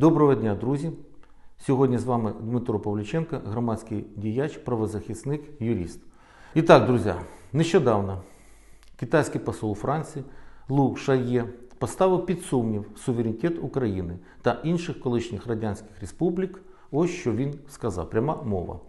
Доброго дня, друзі! Сьогодні з вами Дмитро Павліченко, громадський діяч, правозахисник, юрист. І так, друзі, нещодавно китайський посол Франції Лу Шає поставив під сумнів суверенітет України та інших колишніх радянських республік. Ось що він сказав. Пряма мова.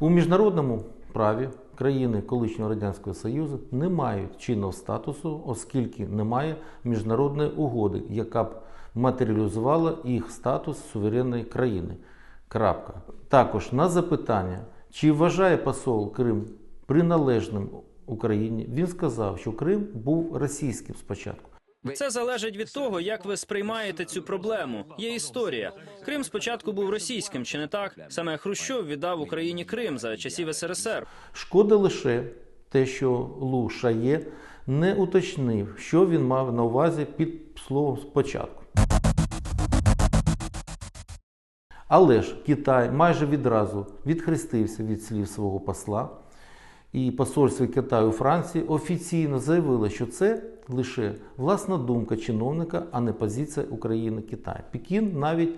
У міжнародному праві країни колишнього Радянського Союзу не мають чинного статусу, оскільки немає міжнародної угоди, яка б матеріалізувала їх статус суверенної країни. Крапка. Також на запитання, чи вважає посол Крим приналежним Україні, він сказав, що Крим був російським спочатку. Це залежить від того, як ви сприймаєте цю проблему. Є історія. Крим спочатку був російським, чи не так? Саме Хрущов віддав Україні Крим за часів СРСР. Шкода лише те, що Лу Шає не уточнив, що він мав на увазі під словом спочатку. Але ж Китай майже відразу відхрестився від слів свого посла, і посольство Китаю у Франції офіційно заявило, що це лише власна думка чиновника, а не позиція України Китаю. Пекін навіть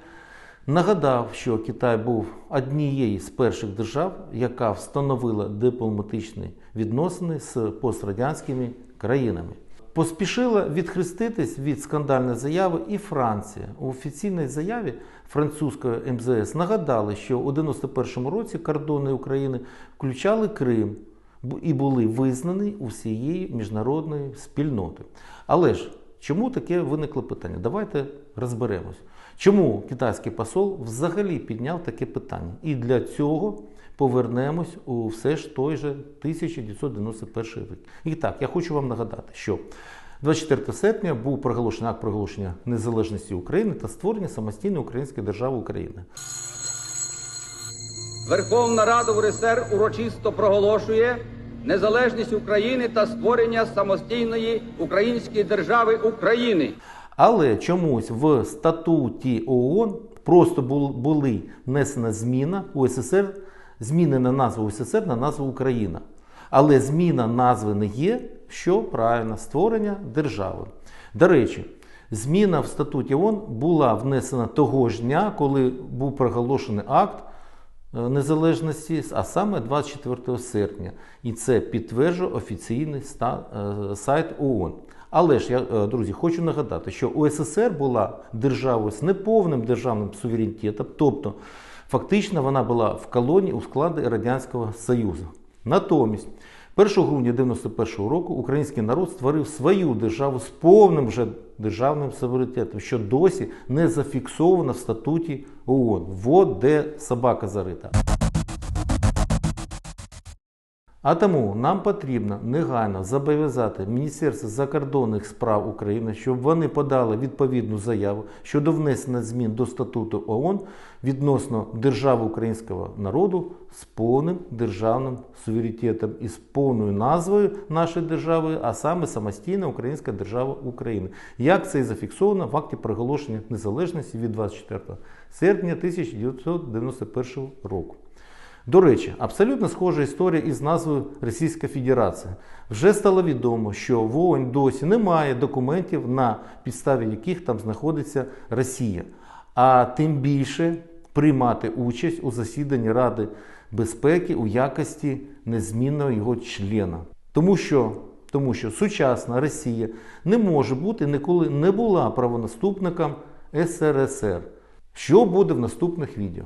нагадав, що Китай був однією з перших держав, яка встановила дипломатичні відносини з пострадянськими країнами. Поспішила відхреститись від скандальної заяви і Франція. У офіційній заяві французької МЗС нагадали, що у 91-му році кордони України включали Крим і були визнані усією міжнародною спільнотою. Але ж чому таке виникло питання? Давайте розберемось. Чому китайський посол взагалі підняв таке питання? І для цього повернемось у все ж той же 1991 рік. І так, я хочу вам нагадати, що 24 серпня був проголошений акт проголошення незалежності України та створення самостійної української держави України. Верховна Рада УРСР урочисто проголошує незалежність України та створення самостійної української держави України. Але чомусь в статуті ООН просто були внесена зміна УССР, змінена назва УССР на назву Україна. Але зміна назви не є, що правильно створення держави. До речі, зміна в статуті ООН була внесена того ж дня, коли був проголошений акт незалежності, а саме 24 серпня. І це підтверджує офіційний е, сайт ООН. Але ж я, е, друзі, хочу нагадати, що УССР була державою з неповним державним суверенітетом, тобто фактично вона була в колонії у складі Радянського Союзу. Натомість, 1 грудня 91 року український народ створив свою державу з повним вже державним суверенітетом, що досі не зафіксовано в статуті ООН. Вот де собака зарита. А тому нам потрібно негайно зобов'язати Міністерство закордонних справ України, щоб вони подали відповідну заяву щодо внесення змін до статуту ООН відносно держави українського народу з повним державним суверенітетом і з повною назвою нашої держави, а саме самостійна Українська держава України. Як це і зафіксовано в акті проголошення незалежності від 24 серпня 1991 року. До речі, абсолютно схожа історія із назвою Російська Федерація. Вже стало відомо, що в досі немає документів, на підставі яких там знаходиться Росія. А тим більше приймати участь у засіданні Ради безпеки у якості незмінного його члена. Тому що, тому що сучасна Росія не може бути ніколи не була правонаступником СРСР. Що буде в наступних відео?